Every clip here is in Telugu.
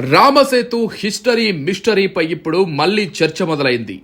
రామసేతు హిస్టరీ మిస్టరీపై ఇప్పుడు మళ్ళీ చర్చ మొదలైంది.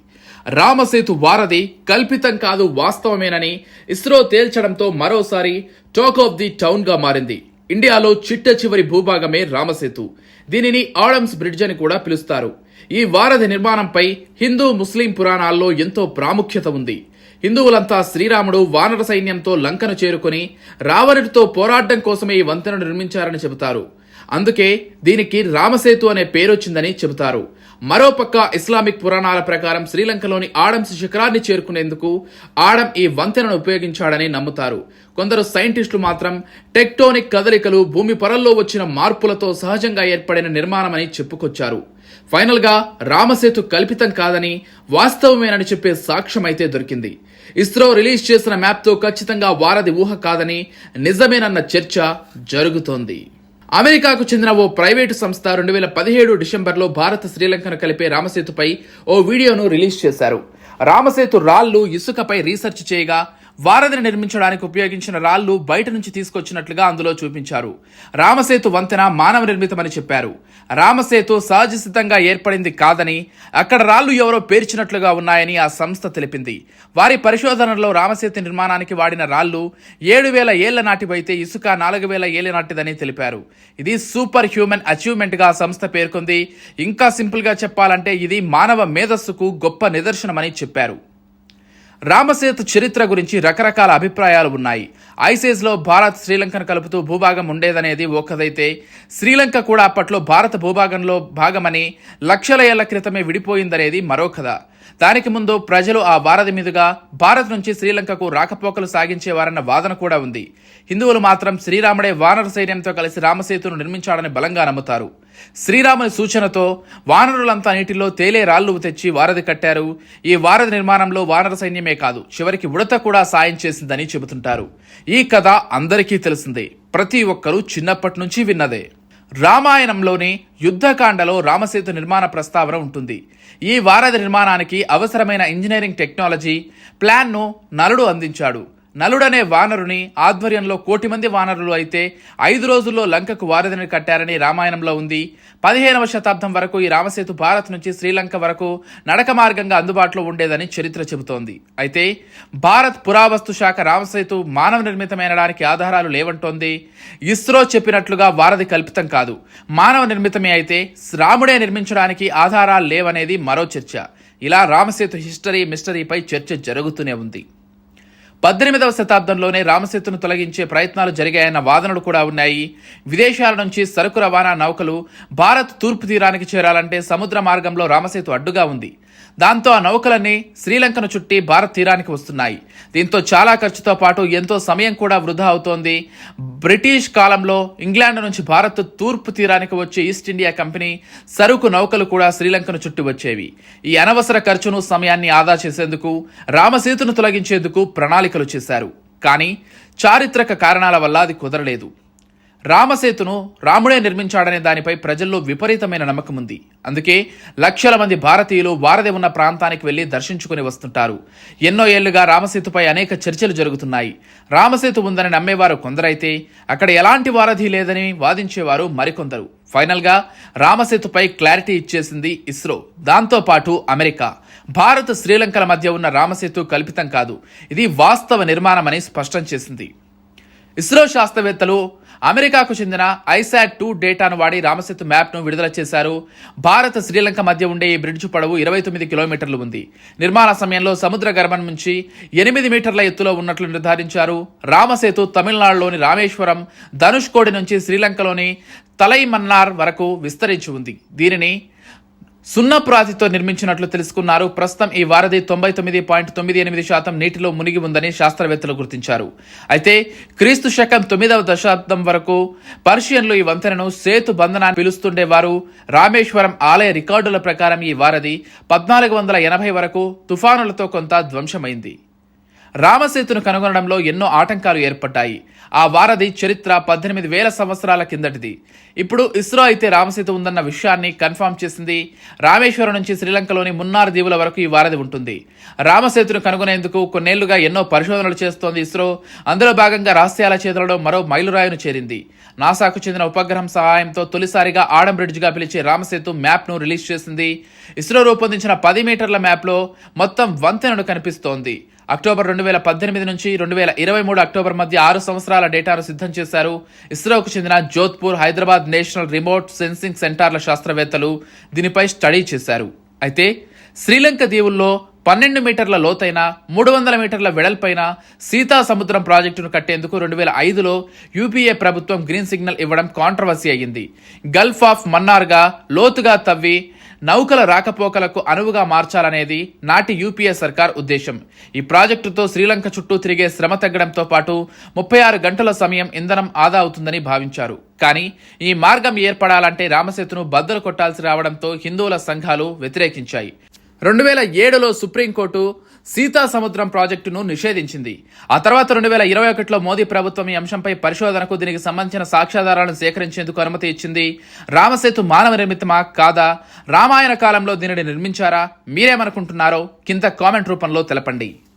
రామసేతు వారధి కల్పితం కాదు వాస్తవమేనని ఇస్రో తేల్చడంతో మరోసారి టాక్ ఆఫ్ ది టౌన్గా మారింది. ఇండియాలో చిట్ట చివరి భూభాగమే రామసేతు. దీనిని ఆడమ్స్ బ్రిడ్జ్ అని కూడా పిలుస్తారు. ఈ వారధి నిర్మాణంపై హిందూ ముస్లిం పురాణాల్లో ఎంతో ప్రాముఖ్యత ఉంది. హిందువులంతా శ్రీరాముడు వానర సైన్యంతో లంకను చేరుకుని రావణుడితో పోరాటం కోసమే ఈ వంతెనను నిర్మించారని చెబుతారు. అందుకే దీనికి రామసేతు అనే పేరొచ్చిందని చెబుతారు. మరోపక్క ఇస్లామిక్ పురాణాల ప్రకారం శ్రీలంకలోని ఆడమ్స్ శిఖరాన్ని చేరుకునేందుకు ఆడం ఈ వంతెనను ఉపయోగించాడని నమ్ముతారు. కొందరు సైంటిస్టులు మాత్రం టెక్టోనిక్ కదలికలు భూమి పొరల్లో వచ్చిన మార్పులతో సహజంగా ఏర్పడిన నిర్మాణమని చెప్పుకొచ్చారు. ఫైనల్గా రామసేతు కల్పితం కాదని వాస్తవమేనని చెప్పే సాక్ష్యం అయితే దొరికింది. ఇస్రో రిలీజ్ చేసిన మ్యాప్తో ఖచ్చితంగా వారధి ఊహ కాదని నిజమేనన్న చర్చ జరుగుతోంది. అమెరికాకు చెందిన ఓ ప్రైవేటు సంస్థ రెండు వేల పదిహేడు డిసెంబర్లో భారత్ శ్రీలంకను కలిపే రామసేతుపై ఓ వీడియోను రిలీజ్ చేశారు. రామసేతు రాళ్ళు ఇసుకపై రీసెర్చ్ చేయగా వారధిని నిర్మించడానికి ఉపయోగించిన రాళ్ళు బయట నుంచి తీసుకొచ్చినట్లుగా అందులో చూపించారు. రామసేతు వంతెన మానవ నిర్మితమని చెప్పారు. రామసేతు సహజ సిద్ధంగా ఏర్పడింది కాదని అక్కడ రాళ్ళు ఎవరో పేర్చినట్లుగా ఉన్నాయని ఆ సంస్థ తెలిపింది. వారి పరిశోధనలో రామసేతు నిర్మాణానికి వాడిన రాళ్ళు ఏడు వేల ఏళ్ళ నాటివైతే ఇసుక నాలుగు వేల ఏళ్ళ నాటిదని తెలిపారు. ఇది సూపర్ హ్యూమన్ అచీవ్మెంట్గా ఆ సంస్థ పేర్కొంది. ఇంకా సింపుల్గా చెప్పాలంటే ఇది మానవ మేధస్సుకు గొప్ప నిదర్శనమని చెప్పారు. రామసేతు చరిత్ర గురించి రకరకాల అభిప్రాయాలు ఉన్నాయి. ఐసేజ్లో భారత్ శ్రీలంకను కలుపుతూ భూభాగం ఉండేదనేది ఒకదైతే శ్రీలంక కూడా అప్పట్లో భారత భూభాగంలో భాగమని లక్షల ఏళ్ళ క్రితమే విడిపోయిందనేది మరో కథ. దానికి ముందు ప్రజలు ఆ వారధి మీదుగా భారత్ నుంచి శ్రీలంకకు రాకపోకలు సాగించేవారన్న వాదన కూడా ఉంది. హిందువులు మాత్రం శ్రీరాముడే వానర సైన్యంతో కలిసి రామసేతును నిర్మించాడని బలంగా నమ్ముతారు. శ్రీరాముని సూచనతో వానరులంతా నీటిలో తేలే రాళ్ళు తెచ్చి వారధి కట్టారు. ఈ వారధి నిర్మాణంలో వానర సైన్యమే కాదు చివరికి ఉడత కూడా సాయం చేసిందని చెబుతుంటారు. ఈ కథ అందరికీ తెలిసిందే. ప్రతి ఒక్కరూ చిన్నప్పటి నుంచి విన్నదే. రామాయణంలోని యుద్ధకాండలో రామసేతు నిర్మాణ ప్రస్తావన ఉంటుంది. ఈ వారధి నిర్మాణానికి అవసరమైన ఇంజనీరింగ్ టెక్నాలజీ ప్లాన్ను నలుడు అందించాడు. నలుడనే వానరుని ఆధ్వర్యంలో కోటి మంది వానరులు అయితే ఐదు రోజుల్లో లంకకు వారధిని కట్టారని రామాయణంలో ఉంది. పదిహేనవ శతాబ్దం వరకు ఈ రామసేతు భారత్ నుంచి శ్రీలంక వరకు నడక మార్గంగా అందుబాటులో ఉండేదని చరిత్ర చెబుతోంది. అయితే భారత్ పురావస్తు శాఖ రామసేతు మానవ నిర్మితమైనడానికి ఆధారాలు లేవంటోంది. ఇస్రో చెప్పినట్లుగా వారధి కల్పితం కాదు. మానవ నిర్మితమే అయితే రాముడే నిర్మించడానికి ఆధారాలు లేవనేది మరో చర్చ. ఇలా రామసేతు హిస్టరీ మిస్టరీపై చర్చ జరుగుతూనే ఉంది. పద్దెనిమిదవ శతాబ్దంలోనే రామసేతును తొలగించే ప్రయత్నాలు జరిగాయన్న వాదనలు కూడా ఉన్నాయి. విదేశాల నుంచి సరుకు రవాణా నౌకలు భారత్ తూర్పు తీరానికి చేరాలంటే సముద్ర మార్గంలో రామసేతు అడ్డుగా ఉంది. దాంతో ఆ నౌకలన్నీ శ్రీలంకను చుట్టి భారత్ తీరానికి వస్తున్నాయి. దీంతో చాలా ఖర్చుతో పాటు ఎంతో సమయం కూడా వృధా అవుతోంది. బ్రిటిష్ కాలంలో ఇంగ్లాండ్ నుంచి భారత్ తూర్పు తీరానికి వచ్చే ఈస్ట్ ఇండియా కంపెనీ సరుకు నౌకలు కూడా శ్రీలంకను చుట్టి వచ్చేవి. ఈ అనవసర ఖర్చును సమయాన్ని ఆదా చేసేందుకు రామసేతును తొలగించేందుకు ప్రణాళికలు చేశారు. కానీ చారిత్రక కారణాల వల్ల అది కుదరలేదు. రామసేతును రాముడే నిర్మించాడనే దానిపై ప్రజల్లో విపరీతమైన నమ్మకం ఉంది. అందుకే లక్షల మంది భారతీయులు వారధి ఉన్న ప్రాంతానికి వెళ్ళి దర్శించుకుని వస్తుంటారు. ఎన్నో ఏళ్ళుగా రామసేతుపై అనేక చర్చలు జరుగుతున్నాయి. రామసేతు ఉందని నమ్మేవారు కొందరైతే అక్కడ ఎలాంటి వారధి లేదని వాదించేవారు మరికొందరు. ఫైనల్గా రామసేతుపై క్లారిటీ ఇచ్చేసింది ఇస్రో. దాంతో పాటు అమెరికా. భారత్ శ్రీలంకల మధ్య ఉన్న రామసేతు కల్పితం కాదు. ఇది వాస్తవ నిర్మాణమని స్పష్టం చేసింది. ఇస్రో శాస్త్రవేత్తలు అమెరికాకు చెందిన ఐసాట్ టూ డేటాను వాడి రామసేతు మ్యాప్ను విడుదల చేశారు. భారత్ శ్రీలంక మధ్య ఉండే ఈ బ్రిడ్జ్ పొడవు ఇరవై తొమ్మిది కిలోమీటర్లు ఉంది. నిర్మాణ సమయంలో సముద్ర గర్భం నుంచి ఎనిమిది మీటర్ల ఎత్తులో ఉన్నట్లు నిర్ధారించారు. రామసేతు తమిళనాడులోని రామేశ్వరం ధనుష్కోడి నుంచి శ్రీలంకలోని తలైమన్నార్ వరకు విస్తరించి ఉంది. దీనిని సున్నపురాతితో నిర్మించినట్లు తెలుసుకున్నారు. ప్రస్తుతం ఈ వారధి తొంభై తొమ్మిది పాయింట్ తొమ్మిది ఎనిమిది శాతం నీటిలో మునిగి ఉందని శాస్త్రవేత్తలు గుర్తించారు. అయితే క్రీస్తు శకం తొమ్మిదవ దశాబ్దం వరకు పర్షియన్లు ఈ వంతెనను సేతు బంధనాన్ని పిలుస్తుండేవారు. రామేశ్వరం ఆలయ రికార్డుల ప్రకారం ఈ వారధి పద్నాలుగు వందల ఎనభై వరకు తుఫానులతో కొంత ధ్వంసమైంది. రామసేతును కనుగొనడంలో ఎన్నో ఆటంకాలు ఏర్పడ్డాయి. ఆ వారధి చరిత్ర పద్దెనిమిది వేల సంవత్సరాల కిందటిది. ఇప్పుడు ఇస్రో అయితే రామసేతు ఉందన్న విషయాన్ని కన్ఫర్మ్ చేసింది. రామేశ్వరం నుంచి శ్రీలంకలోని మున్నార్ దీవుల వరకు ఈ వారధి ఉంటుంది. రామసేతును కనుగొనేందుకు కొన్నేళ్ళుగా ఎన్నో పరిశోధనలు చేస్తోంది ఇస్రో. అందులో భాగంగా రహస్యాల చేతులలో మరో మైలురాయిను చేరింది. నాసాకు చెందిన ఉపగ్రహం సహాయంతో తొలిసారిగా ఆడం బ్రిడ్జ్గా పిలిచే రామసేతు మ్యాప్ను రిలీజ్ చేసింది. ఇస్రో రూపొందించిన పది మీటర్ల మ్యాప్లో మొత్తం వంతెనను కనిపిస్తోంది. అక్టోబర్ రెండు వేల పద్దెనిమిది నుంచి రెండు వేల ఇరవై మూడు అక్టోబర్ మధ్య ఆరు సంవత్సరాల డేటాను సిద్ధం చేశారు. ఇస్రోకు చెందిన Jodhpur Hyderabad national remote sensing సెంటర్ల శాస్త్రవేత్తలు దీనిపై స్టడీ చేశారు. అయితే శ్రీలంక దీవుల్లో పన్నెండు మీటర్ల లోతైన మూడు వందల మీటర్ల వెడల్పైన సీతా సముద్రం ప్రాజెక్టును కట్టేందుకు రెండు వేల ఐదులో యూపీఏ ప్రభుత్వం గ్రీన్ సిగ్నల్ ఇవ్వడం కాంట్రవర్సీ అయ్యింది. గల్ఫ్ ఆఫ్ మన్నార్గా లోతుగా తవ్వి నౌకల రాకపోకలకు అనువుగా మార్చాలనేది నాటి యూపీఏ సర్కార్ ఉద్దేశం. ఈ ప్రాజెక్టుతో శ్రీలంక చుట్టూ తిరిగే శ్రమ తగ్గడంతో పాటు ముప్పై ఆరు గంటల సమయం ఇంధనం ఆదా అవుతుందని భావించారు. కానీ ఈ మార్గం ఏర్పడాలంటే రామసేతును బద్దలు కొట్టాల్సి రావడంతో హిందువుల సంఘాలు వ్యతిరేకించాయి. రెండు వేల ఏడులో సుప్రీంకోర్టు సీతా సముద్రం ప్రాజెక్టును నిషేధించింది. ఆ తర్వాత రెండు వేల ఇరవై ఒకటిలో మోదీ ప్రభుత్వం ఈ అంశంపై పరిశోధనకు దీనికి సంబంధించిన సాక్ష్యాధారాలను సేకరించేందుకు అనుమతి ఇచ్చింది. రామసేతు మానవ నిర్మితమా కాదా? రామాయణ కాలంలో దీనిని నిర్మించారా? మీరేమనుకుంటున్నారో కింద కామెంట్ రూపంలో తెలపండి.